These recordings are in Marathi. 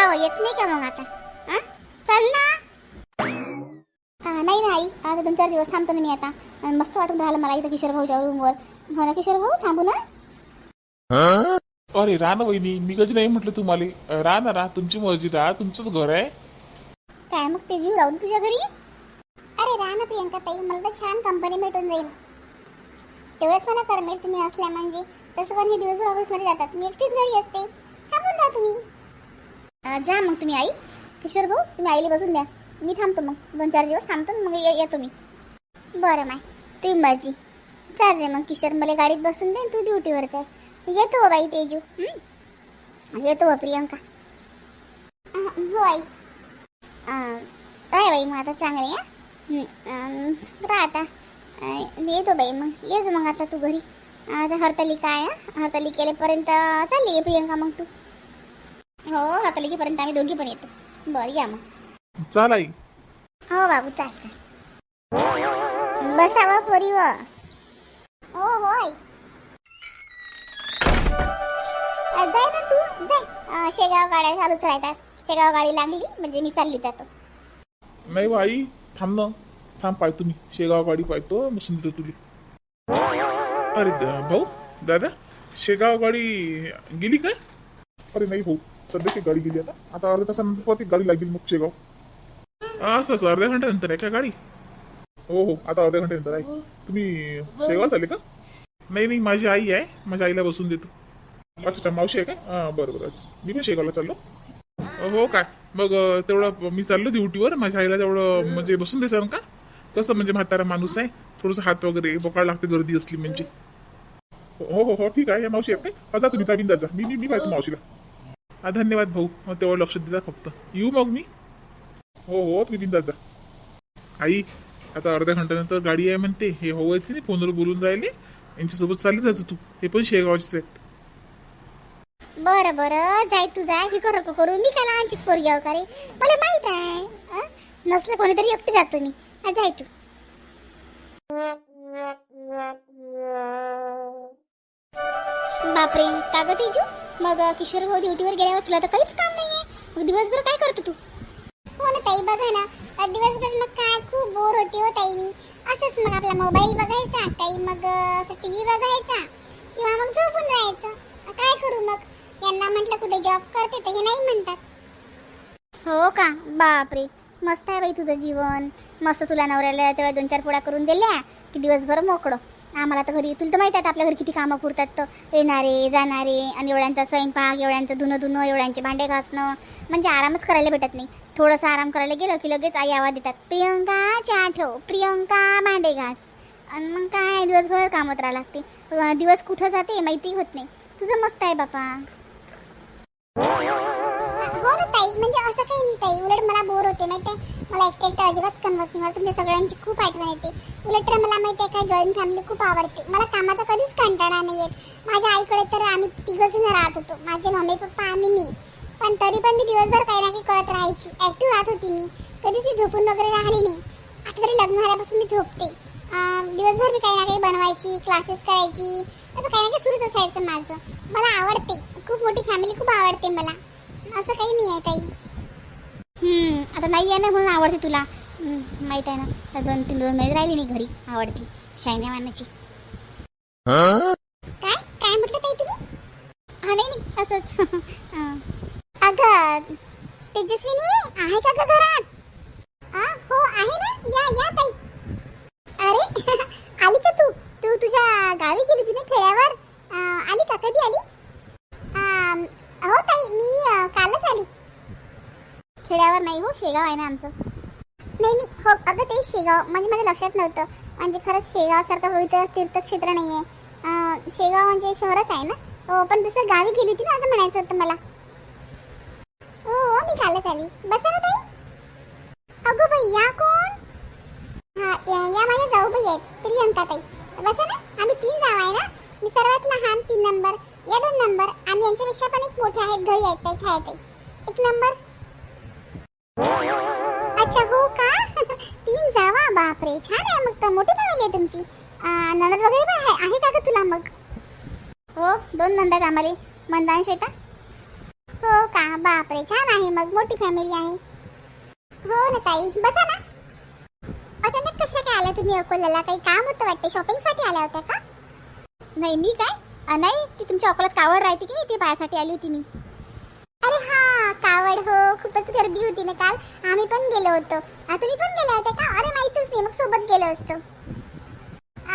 का हो, येत नाही का मग आता? हा चल ना. हा, नाही नाही आता दोन चार दिवस थांबतो ना मी आता. मस्त वाटून राहिलं मला इथं किशोर भाऊच्या रूमवर हो ना किशोर भाऊ? थांबू ना. अरे राहा ना वहिनी. मी कधी नाही म्हटलं तुम्हाला. राहा ना राहा. तुमची मर्जी राहा. तुमचंच घर आहे. काय मग ते जीव राहून तुझ्या घरी? अरे राहा ना प्रियंका ताई. मला तर छान कंपनी भेटून जाईल. तेवढंच मला करमेल तुम्ही असल्या म्हणजे. तसं पण हे दिवसभर ऑफिसमध्ये जातात. मी एकटीच घरी असते. थांबून जा तुम्ही. जा मग तुम्ही आई. किशोर भाऊ तुम्ही आईला बसून द्या. मी थांबतो मग. दोन चार दिवस थांबतो मग ये या तुम्ही बरं माय. तुम्ही मर्जी. चालते मग किशोर मला गाडीत बसून दे तू ड्युटीवरच आहे. येतो हो बाई तेजू. येतो हो प्रियंका. हो आई. काय बाई मग आता चांगले आहे आता. येतो बाई मग. येच मग आता तू घरी. आता हरतालिका आहे हं? हरतालिकेपर्यंत चालली आहे प्रियंका मग तू. हो हरतालिकेपर्यंत आम्ही दोघी पण येतो. बरं या मग. चाल आई. हो बाबू चालतं बसावं पोरी व हो होय जाय ना तू जाय. अं, शेगाव गाड्या चालूच राहतात. शेगाव गाडी लागली म्हणजे मी चालली जातो. नाही बा आई. थांब ना. थांब पाहतो मी. शेगाव गाडी पाहतो बसून देतो तुला अरे द- भाऊ दादा शेगाव गाडी गेली काय? अरे नाही भाऊ. सध्याची गाडी गेली आता. आता अर्ध्या तासानंतर परत एक गाडी लागेल मग शेगाव असं असं अर्ध्या घंट्यानंतर आहे का गाडी? हो हो आता अर्ध्या घंट्यानंतर आहे. तुम्ही शेगाव चालले का? नाही नाही माझी आई आहे. माझ्या आईला बसून देतो. अच्छा मावशी आहे का? हां बरं बरं. अच्छा. मी पण शेगावला चाललो. हो काय? मग तेवढं मी चाललो ड्युटीवर. माझ्या आईला तेवढं म्हणजे बसून देसान का? कसं म्हणजे म्हातारा माणूस आहे. थोडंसं हात वगैरे बोकाळ लागते गर्दी असली म्हणजे. हो हो हो ठीक आहे. मावशी आहेत काय? हा, जा तुम्ही जा बिंदात जा. मी मी मी पाहतो मावशीला. हा धन्यवाद भाऊ. मग तेवढं लक्ष द्या फक्त. येऊ मग मी? हो हो तुम्ही बिंदात आई आता अर्ध्या घंट्यानंतर गाडी आहे म्हणते. हे हो येते ना फोनवर बोलून राहिले. यांच्यासोबत चालली जायचं तू. हे पण शेगावचेच आहेत. बरं बरं. जाय तू जाय. हे करू नको करू. मी काय लहानची पोरगी आहो का रे? मला माहीत आहे. हं? नसलं कोणीतरी एकटी जातो मी. हा, जाय तू. बापरे का गं तेजू? मग किशोर भाऊ ड्युटीवर गेल्यावर तुला तर काहीच काम नाहीये. मग दिवसभर काय करतो तू? हो ना ताई बघा ना. दिवसभर मग काय खूप बोर होते हो ताई मी. असंच मग आपला मोबाईल बघायचा काही मग असं टीव्ही बघायचा किंवा मग झोपून राहायचं. काय करू मग? यांना म्हटलं कुठे जॉब करते तर हे नाही म्हणतात. हो का? बापरे. मस्त आहे बाई तुझं जीवन. मस्त तुला नवऱ्याला तेवढ्या दोन चार पोळ्या करून दिल्या की दिवसभर मोकळं. आम्हाला तर घरी तुला तर माहिती आहे आपल्या घरी किती कामं पुरतात तर. येणारे जाणारे आणि एवढ्यांचा स्वयंपाक एवढ्यांचं धुणं धुणं एवढ्यांचे भांडे घासणं. म्हणजे आरामच करायला भेटत नाही. थोडंसं आराम करायला गेलं की लगेच आई आवाज देतात प्रियंका चहा ठेव. प्रियंका भांडे घास. आणि मग काय दिवसभर कामत राहावं लागते. दिवस कुठं जाते माहिती होत नाही. तुझं मस्त आहे बापा. ताई म्हणजे असं काही नाही ताई. उलट मला बोर होते माहिती आहे मला एकटं एकटं अजिबात करमत नाही. मला तुमच्या सगळ्यांची खूप आठवण येते. उलट तर मला माहिती आहे का जॉईंट फॅमिली खूप आवडते. मला कामाचा कधीच कंटाळा नाही येत. माझ्या आईकडे तर आम्ही तिघं राहत होतो. माझे मम्मी पप्पा आणि मी. पण तरी पण मी दिवसभर काही ना काही करत राहायची. ऍक्टिव्ह राहत होती मी. कधीच ती झोपून वगैरे राहिली नाही. आता तरी लग्न झाल्यापासून मी झोपते. दिवसभर मी काही ना काही बनवायची क्लासेस करायची. असं काही ना काही सुरूच असायचं माझं. मला आवडते. खूप मोठी फॅमिली खूप आवडते मला. असं काही नाही आहे ताई. आता नाही आहे ना म्हणून आवडते तुला. हम्म, माहीत आहे ना. आता दोन तीन दोन महिने राहिली नाही घरी. आवडती. शायन्या मानाची. काय? काय म्हटलं ताई तुम्ही? हा नाही नाही असंच. अगं तेजस्विनी आहे का ग घरात आ, हो आहे ना या या ताई अरे आली का तू तू तुझ्या गावी गेली होती ना खेड्यावर अं, आली का कधी आली अं, हो ताई मी अं, कालच आली शहर नाही हो शेगाव आहे ना आमचं. नाही नाही हो अगं ते शेगाव म्हणजे माझ्या लक्षात नव्हतं. म्हणजे खरंच शेगावसारखं पवित्र तीर्थक्षेत्र नाही आहे शेगाव म्हणजे शहरच आहे ना? हो पण जसं गावी गेली होती ना असं म्हणायचं होतं मला. हो हो मी खालच आली. बसा ना ताई. अगं बाई या कोण? हा या या माझ्या जाऊबाई आहेत प्रियंका ताई. बसा ना आम्ही तीन जाव आहे ना? मी सर्वात लहान तीन नंबर. या दोन नंबर. आम्ही यांच्यापेक्षा पण एक मोठे आहेत घरी आहेत ताई छाया ताई. एक नंबर. बापरे छान आहे मग तर. मोठी फॅमिली आहे तुमची. ननद वगैरे पण आहे आहे का तुला मग? हो दोन नंदात आम्हाला. मंदान श्वेता. हो का? बापरे छान आहे मग. मोठी फॅमिली आहे. हो ना ताई बसा ना. अचानक कसं काय आलं तुम्ही अकोल्याला? काही काम होतं वाटते? शॉपिंगसाठी आल्या होत्या का? नाही मी काय? नाही ती तुमच्या अकोल्यात कावड राहते की नाही? ती पायासाठी आली होती मी. अरे हा आवड हो खूपच गर्दी होती ना काल. आम्ही पण गेलो होतो. तुम्ही पण गेला होता का? अरे माहितच नाही. मग सोबत गेलो असतो.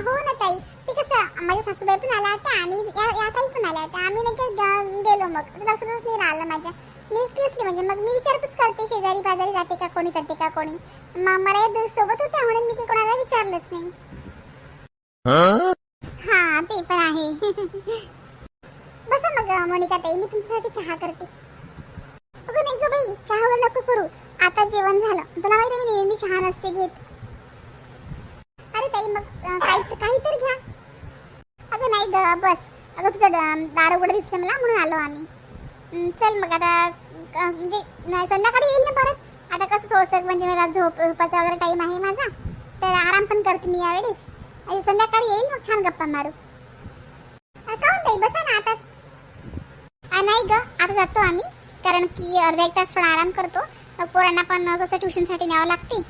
हो ना ताई. ते कसं माझ्या सासूबाई पण आल्या होत्या आणि या या ताई पण आल्या होत्या. आम्ही नाही गेलो मग. लक्षातच नाही राहिलं माझ्या. मी एकटी असली म्हणजे मग मी विचारपूस करते शेजारी पाजारी जाते का कोणी करते का कोणी. मग मला या सोबत होत्या म्हणून मी काही कोणाला विचारलंच नाही. हा ते पण आहे. बसा मग मोनिका ताई. मी तुमच्यासाठी चहा करते. नको नाही ग बाई चहा नको करू. आता जेवण झालं. तुला माहिती मी नेहमी चहा नसते घेत. अरे ताई मग काही काही तर घ्या. अगं नाही ग बस. अगं तुझं दार उघडं दिसलं मला म्हणून आलो आम्ही. चल मग आता म्हणजे नाही, संध्याकाळी येईल ना परत? आता कसं थोडंसं म्हणजे मला झोप झोपाचा वगैरे टाईम आहे माझा. तर आराम पण करते मी यावेळेस. आणि संध्याकाळी येईल मग छान गप्पा मारू. अ, काहून ताई बसा ना आताच. नाही ग आता जातो आम्ही. कारण की अर्धा एक तास थोडा आराम करतो. मग पोरांना पण कसं ट्युशनसाठी न्यावं लागते.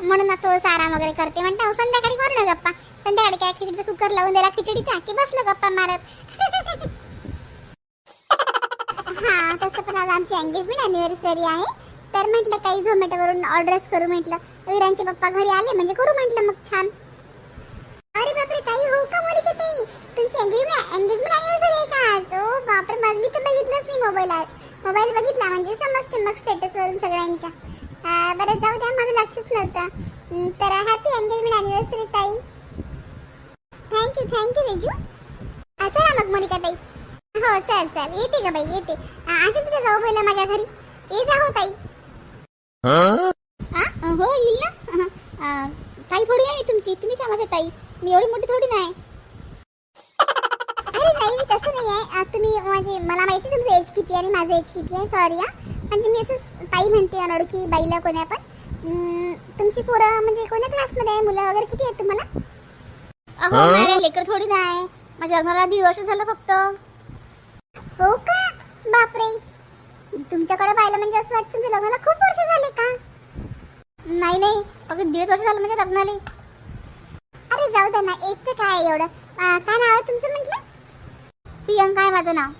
म्हणून आता थोडंसं आराम वगैरे करते. म्हणता संध्याकाळी करू ना गप्पा. संध्याकाळी काय खिचडीचा कुकर लावून दिला खिचडीचा? की बसलो गप्पा मारत. हा तसं पण आज आमची एंगेजमेंट अॅनिव्हर्सरी आहे. तर म्हटलं काही झोमॅटोवरून ऑर्डर्स करू म्हटलं. वीरांचे पप्पा घरी आले म्हणजे करू म्हटलं मग छान. बापरे ताई हो का मोनिका ताई तुमची एंगेजमेंट एंगेजमेंट अॅनिव्हर्सरी का आज. ओ बापरे मग मी तर बघितलंच नाही मोबाईल आज. मोबाईल बघितला म्हणजे समजते मग स्टेटस वरून सगळ्यांच्या. बरं जाऊ द्या माझं लक्षच नव्हतं. तर हॅपी एंगेजमेंट अॅनिव्हर्सरी ताई. Thank you thank you Riju चला मग मोनिका ताई हो चल चल. येते ग बाई येते. अशी तुझ्या जाऊ पहिला माझ्या घरी? ये जा हो ताई. हा? येईल ना? ताई थोडी आहे मी तुमची. तुम्ही का माझ्या ताई. मी एवढी मोठी थोडी नाही. अरे नाही मी तसं नाही आहे तुम्ही म्हणजे मला माहिती तुमचं एज किती आणि माझं एज किती आहे. सॉरी हा. म्हणजे मी असं ताई म्हणते अनोळखी बाईला कोण्या पण तुमची पोरं म्हणजे कोण्या क्लासमध्ये आहे? मुलं वगैरे किती आहेत तुम्हाला? अहो माझ्या लेकर थोडी नाही. माझ्या लग्नाला दीड वर्ष झालं फक्त. हो का? बापरे. तुमच्याकडे पाहिलं म्हणजे असं वाटतं तुमच्या लग्नाला खूप वर्ष झाले का? नाही नाही. फक्त दीड वर्ष झालं म्हणजे लग्नाला. अरे ना एकचं काय एवढं? काय नाव आहे तुमचं म्हटलं? प्रियंका आहे माझं नाव.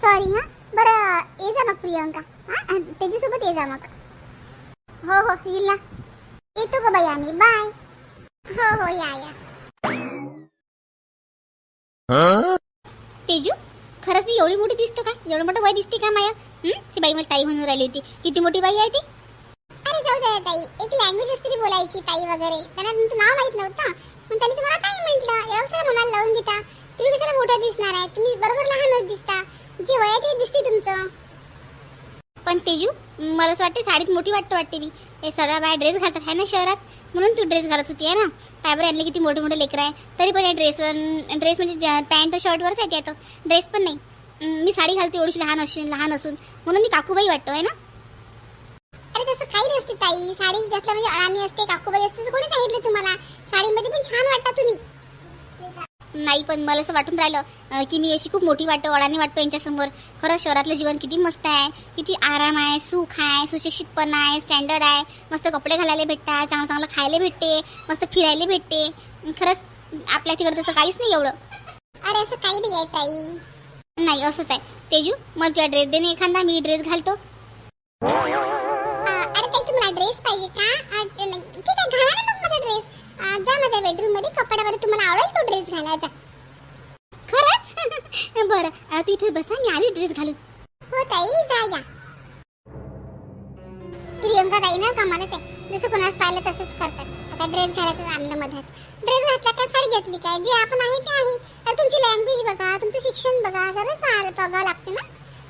सॉरी हा? बरं ये जा मग प्रियंका. त्याच्यासोबत ये जा मग. हो हो येईल ना. येतो ग बाई आम्ही. बाय हो हो या या. तेजू खरंच मी एवढी मोठी दिसतो का? एवढं मोठं वय दिसते का माया? हं? ती बाई मला ताई म्हणून राहिली होती. किती मोठी बाई आहे ती? ताई एक लँग्वेज असते ती बोलायची ताई वगैरे. त्यांना तुमचं नाव माहीत नव्हतं. पण त्यांनी तुम्हाला ताई म्हटलं? एवढं सगळं मनाला लावून घेता. तुम्ही कशाला मोठा दिसणार आहे? तुम्ही बरोबर लहानच दिसता. जे वय ते दिसते तुमचं. पण तेजू मला असं वाटते साडीत मोठी वाटतं वाटते मी. हे सर्व बाया ड्रेस घालतात आहे ना शहरात? म्हणून तू ड्रेस घालत होती आहे ना? फायबर आणले किती मोठे मोठे लेकर आहे. तरी पण या ड्रेसवर ड्रेस म्हणजे पॅन्ट शर्टवरच आहे ते ड्रेस पण नाही. मी साडी घालते एवढीशी लहान असून लहान असून. म्हणून मी काकूबाई वाटतो आहे ना? अरे तसं काही नसते ताई. साडी घातलं म्हणजे अळामी असते. काकूबाई असते असं कोणी सांगितलं तुम्हाला? साडीमध्ये पण छान वाटता तुम्ही. नाही पण मला असं वाटून राहिलं की मी अशी खूप मोठी वाटतो अडाणी वाटतो यांच्यासमोर खरं शहरातलं जीवन किती मस्त आहे. किती आराम आहे सुख आहे सुशिक्षितपणा आहे स्टँडर्ड आहे. मस्त कपडे घालायला भेटतात चांगलं चांगलं खायला भेटते मस्त फिरायला भेटते. खरंच आपल्या तिकडे तसं काहीच नाही एवढं. अरे असं काही नाही आहे ताई. नाही असंच आहे. तेजू मला तुला ड्रेस दे ना एखादा मी ड्रेस घालतो. पाहिजे का? ठीक आहे घाला ना मग माझा ड्रेस जा माझ्या बेडरूममध्ये कपड्यावर तुम्हाला आवडेल तो ड्रेस घालायचा. खरंच? बरं तू इथे बसा मी आलीच ड्रेस घालून. हो ताई जा या. प्रियंका ताई ना कमालच आहे. जसं कोणास पाहिलं तसंच करतात. आता ड्रेस घालायचं आणलं मधात. ड्रेस घातला काय साडी घेतली काय जे आपण आहे ते आहे. तर तुमची लँग्वेज बघा तुमचं शिक्षण बघा सर्वच पाहायला बघावं लागते ना.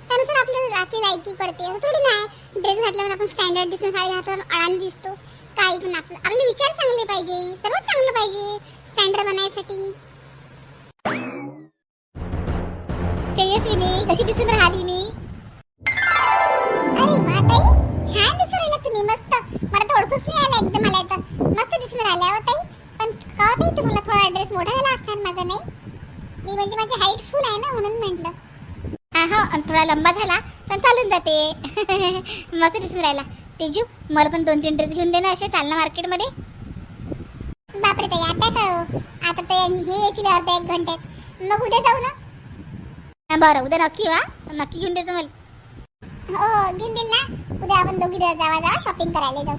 त्यानुसार आपल्याला आपली लायकी पडते असं थोडी नाही. ड्रेस घातल्यावर आपण स्टँडर्ड दिसून साडी घातल्यावर अळान दिसतो. काही पण आपलं. आपले विचार चांगले पाहिजे. सर्वच चांगलं पाहिजे. स्टँडर्ड बनायसाठी. तेजस्विनी कशी दिसून राहिली मी? लंबा झाला पण चालत घालून जाते. मस्त दिसून राहिला. तेजू मला पण दोन तीन ड्रेस घेऊन दे ना असे चाल ना मार्केटमध्ये बापरे ताई आता का हो? आता ते हे येतील अर्ध्या एक घंट्यात. मग उद्या जाऊ ना? बरं उद्या नक्की वा. नक्की घेऊन द्यायचं मला. हो हो घेऊन देईल ना. उद्या आपण दोघी जावा जावा शॉपिंग करायला जाऊ.